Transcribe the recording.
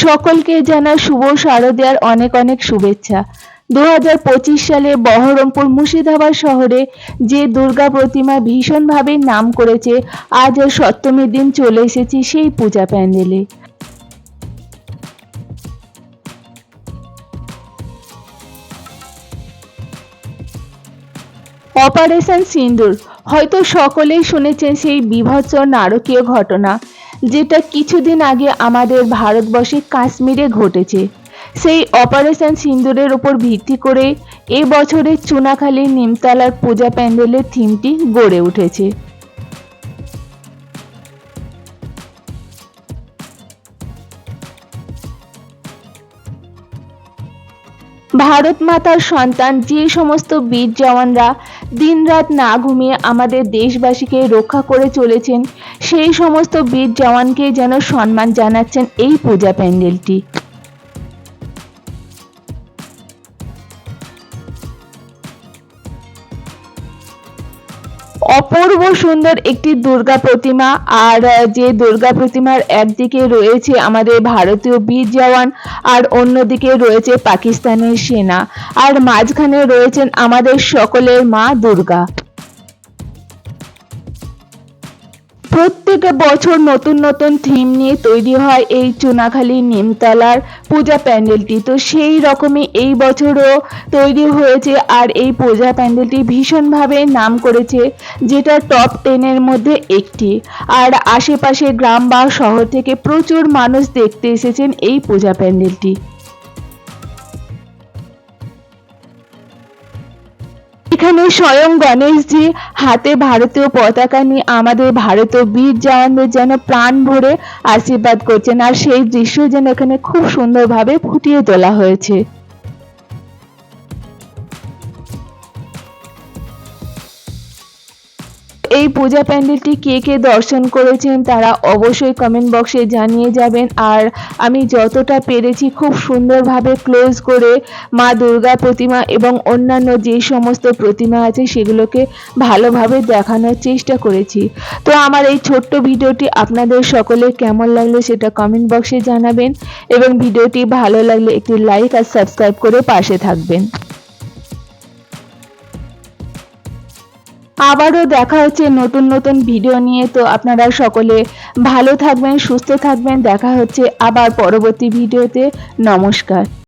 সকলকে জানা শুভ শারদিয়ার অনেক অনেক শুভেচ্ছা। দু হাজার পঁচিশ সালে বহরমপুর মুর্শিদাবাদ শহরে যে দুর্গা প্রতিমা ভীষণভাবে নাম করেছে, আজ আর সপ্তমীর দিন চলে এসেছি সেই পূজা প্যান্ডেলে। অপারেশন সিন্দুর, হয়তো সকলেই শুনেছেন সেই বিভৎস নারকীয় ঘটনা। যেটা কিছুদিন আগে আমাদের ভারতবর্ষে কাশ্মীরে ঘটেছে। সেই অপারেশন সিন্দুরের ওপর ভিত্তি করে এ বছরের চুনাখালী নিমতলার পূজা প্যান্ডেলের থিমটি গড়ে উঠেছে। ভারত মাতার সন্তান, যে সমস্ত বীর জওয়ানরা দিনরাত না ঘুমিয়ে আমাদের দেশবাসীকে রক্ষা করে চলেছেন, সেই সমস্ত বীর জওয়ানকে যেন সম্মান জানাচ্ছেন এই পূজা প্যান্ডেলটি। অপূর্ব সুন্দর একটি দুর্গা প্রতিমা। আর যে দুর্গা প্রতিমার একদিকে রয়েছে আমাদের ভারতীয় বীর জওয়ান, আর অন্যদিকে রয়েছে পাকিস্তানের সেনা। আর মাঝখানে রয়েছেন আমাদের সকলের মা দুর্গা। প্রত্যেক বছর নতুন নতুন থিম নিয়ে তৈরি হয় এই চুনাখালী নিমতলার পূজা প্যান্ডেলটি। তো সেই রকমই এই বছরও তৈরি হয়েছে আর এই পূজা প্যান্ডেলটি ভীষণভাবে নাম করেছে, যেটা টপ টেনের মধ্যে একটি। আর আশেপাশে গ্রাম বা শহর থেকে প্রচুর মানুষ দেখতে এসেছেন এই পূজা প্যান্ডেলটি। এখানে স্বয়ং গণেশজি, হাতে ভারতীয় পতাকা নিয়ে আমাদের ভারতীয় বীর জওয়ানদের যেন প্রাণ ভরে আশীর্বাদ করছেন। আর সেই দৃশ্য যেন এখানে খুব সুন্দরভাবে ফুটিয়ে তোলা হয়েছে। এই পূজা প্যান্ডেলটি কে কে দর্শন করেছেন তারা অবশ্যই কমেন্ট বক্সে জানিয়ে যাবেন। আর আমি যতটা পেরেছি খুব সুন্দরভাবে ক্লোজ করে মা দুর্গা প্রতিমা এবং অন্যান্য যে সমস্ত প্রতিমা আছে সেগুলোকে ভালোভাবে দেখানোর চেষ্টা করেছি। তো আমার এই ছোট্ট ভিডিওটি আপনাদের সকলে কেমন লাগল সেটা কমেন্ট বক্সে জানাবেন এবং ভিডিওটি ভালো লাগলে একটি লাইক আর সাবস্ক্রাইব করে পাশে থাকবেন। আবারও দেখা হচ্ছে নতুন নতুন ভিডিও নিয়ে। তো আপনারা সকলে ভালো থাকবেন, সুস্থ থাকবেন। দেখা হচ্ছে আবার পরবর্তী ভিডিওতে নমস্কার।